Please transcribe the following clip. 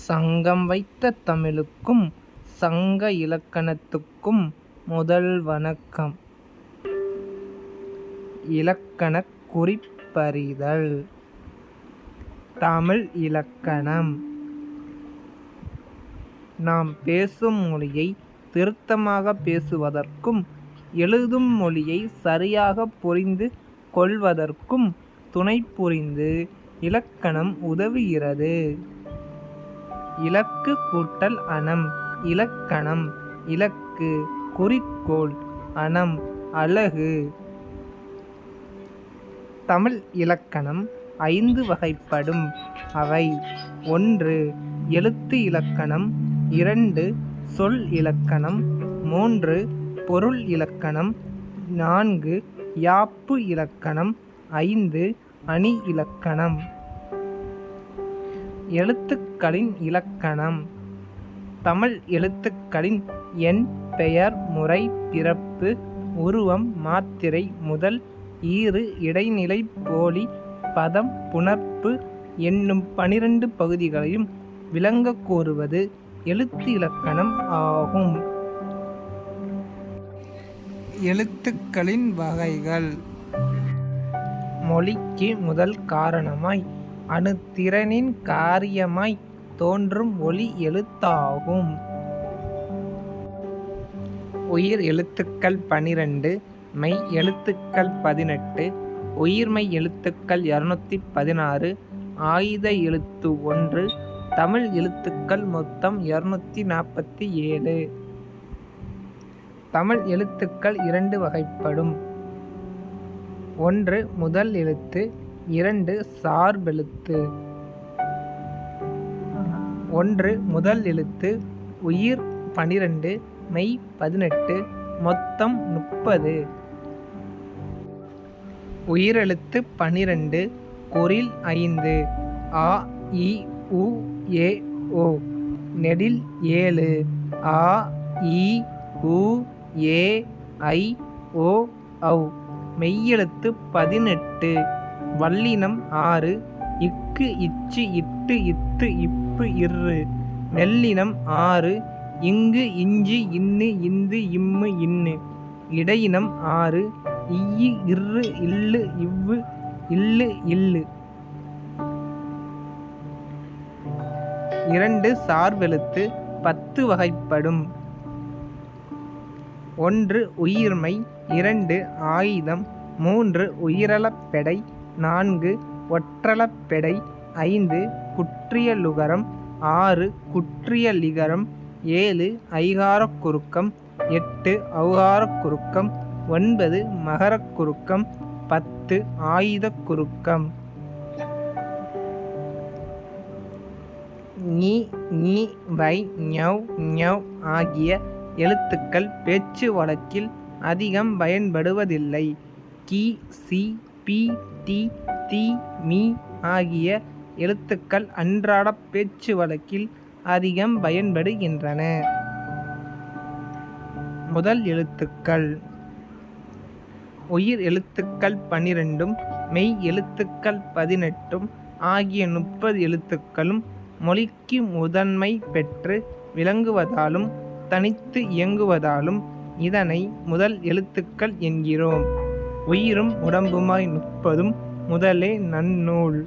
சங்கம் வைத்த தமிழுக்கும் சங்க இலக்கணத்துக்கும் முதல் வணக்கம். இலக்கணக் குறிப்பறிதல். தமிழ் இலக்கணம். நாம் பேசும் மொழியை திருத்தமாக பேசுவதற்கும் எழுதும் மொழியை சரியாக புரிந்து கொள்வதற்கும் துணை புரிந்து இலக்கணம் உதவுகிறது. இலக்கு கூட்டல் அணம் இலக்கணம் இலக்கு குறிக்கோள் அணம் அலகு தமிழ் இலக்கணம் ஐந்து வகைப்படும். அவை ஒன்று எழுத்து இலக்கணம் இரண்டு சொல் இலக்கணம் மூன்று பொருள் இலக்கணம் நான்கு யாப்பு இலக்கணம் ஐந்து அணி இலக்கணம். எழுத்துக்களின் இலக்கணம். தமிழ் எழுத்துக்களின் எண் பெயர் முறை பிறப்பு உருவம் மாத்திரை முதல் ஈறு இடைநிலை போலி பதம் புணர்ப்பு என்னும் பனிரெண்டு பகுதிகளையும் விளங்கக் கூறுவது எழுத்து இலக்கணம் ஆகும். எழுத்துக்களின் வகைகள். மொழிக்கு முதல் காரணமாய் அணுத்திறனின் காரியமாய் தோன்றும் ஒலி எழுத்தாகும். உயிர் எழுத்துக்கள் பனிரெண்டு மெய் எழுத்துக்கள் பதினெட்டு உயிர்மை எழுத்துக்கள் இரநூத்தி பதினாறு ஆயுத எழுத்து ஒன்று தமிழ் எழுத்துக்கள் மொத்தம் இரநூத்தி நாற்பத்தி ஏழு. தமிழ் எழுத்துக்கள் இரண்டு வகைப்படும். ஒன்று முதல் எழுத்து இரண்டு சார்பெழுத்து. ஒன்று முதல் எழுத்து உயிர் பனிரெண்டு மெய் பதினெட்டு மொத்தம் முப்பது. உயிரெழுத்து பனிரெண்டு குரில் ஐந்து. ஆ இ உ ஏ ஓ. நெடில் ஏழு. ஆ இ உ ஏ ஐ ஓ ஔ. மெய்யெழுத்து பதினெட்டு. வல்லினம் ஆறு இக்கு இச்சு இட்டு இத்து இப்பு இரு மெல்லினம் ஆறு இங்கு இஞ்சு இன்னு இந்து இம்மு இன்னு. இடையினம் ஆறு இய்யு இரு இல்லு இவ்வு இல்லு இல்லு. இரண்டு சார்பெழுத்து பத்து வகைப்படும். ஒன்று உயிர்மை இரண்டு ஆயுதம் மூன்று உயிரலப்பெடை நான்கு ஒற்றலப்பெடை ஐந்து குற்றியலுகரம். ஆறு குற்றியலிகரம். ஏழு ஐகாரக் குறுக்கம். எட்டு ஔகாரக் குறுக்கம். ஒன்பது மகரக் குறுக்கம். பத்து ஆயுதக் குறுக்கம். நீ நீ வை ஞவ் ஞவ் ஆகிய எழுத்துக்கள் பேச்சு வழக்கில் அதிகம் பயன்படுவதில்லை. கி சி பி டி தி மீ ஆகிய எழுத்துக்கள் அன்றாட பேச்சு வழக்கில் அதிகம் பயன்படுகின்றன. முதல் எழுத்துக்கள். உயிர் எழுத்துக்கள் பனிரெண்டும் மெய் எழுத்துக்கள் பதினெட்டும் ஆகிய முப்பது எழுத்துக்களும் மொழிக்கு முதன்மை பெற்று விளங்குவதாலும் தனித்து இயங்குவதாலும் இதனை முதல் எழுத்துக்கள் என்கிறோம். உயிரும் உடம்புமாய் முப்பதும் முதலே நன்னூல்.